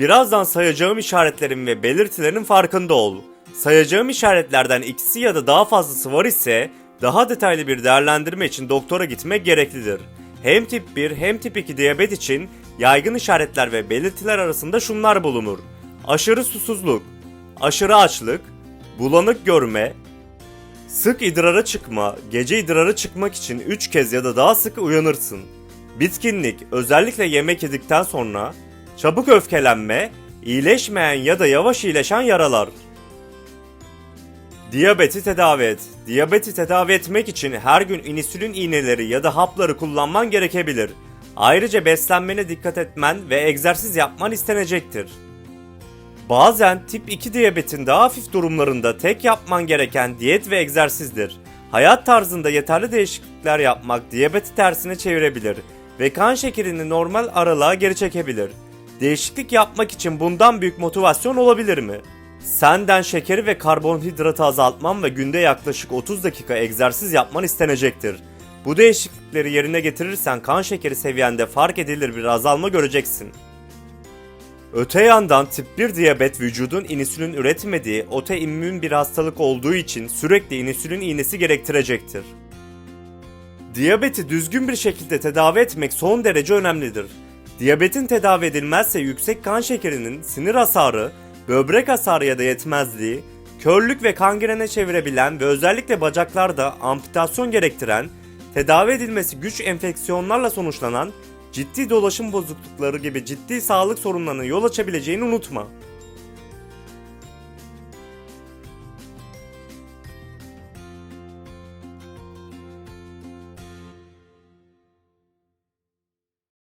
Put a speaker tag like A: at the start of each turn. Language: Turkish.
A: Birazdan sayacağım işaretlerin ve belirtilerin farkında ol. Sayacağım işaretlerden ikisi ya da daha fazlası var ise daha detaylı bir değerlendirme için doktora gitmek gereklidir. Hem tip 1 hem tip 2 diyabet için yaygın işaretler ve belirtiler arasında şunlar bulunur. Aşırı susuzluk, aşırı açlık, bulanık görme, sık idrara çıkma, gece idrara çıkmak için 3 kez ya da daha sık uyanırsın. Bitkinlik, özellikle yemek yedikten sonra, çabuk öfkelenme, iyileşmeyen ya da yavaş iyileşen yaralar. Diyabeti tedavi et. Diyabeti tedavi etmek için her gün insülin iğneleri ya da hapları kullanman gerekebilir. Ayrıca beslenmene dikkat etmen ve egzersiz yapman istenecektir. Bazen tip 2 diyabetin daha hafif durumlarında tek yapman gereken diyet ve egzersizdir. Hayat tarzında yeterli değişiklikler yapmak diyabeti tersine çevirebilir ve kan şekerini normal aralığa geri çekebilir. Değişiklik yapmak için bundan büyük motivasyon olabilir mi? Senden şekeri ve karbonhidratı azaltman ve günde yaklaşık 30 dakika egzersiz yapman istenecektir. Bu değişiklikleri yerine getirirsen kan şekeri seviyende fark edilir bir azalma göreceksin. Öte yandan tip 1 diyabet vücudun insülin üretmediği otoimmün bir hastalık olduğu için sürekli insülin iğnesi gerektirecektir. Diyabeti düzgün bir şekilde tedavi etmek son derece önemlidir. Diyabetin tedavi edilmezse yüksek kan şekerinin sinir hasarı, böbrek hasarı ya da yetmezliği, körlük ve kangrene çevirebilen ve özellikle bacaklarda amputasyon gerektiren, tedavi edilmesi güç enfeksiyonlarla sonuçlanan ciddi dolaşım bozuklukları gibi ciddi sağlık sorunlarına yol açabileceğini unutma.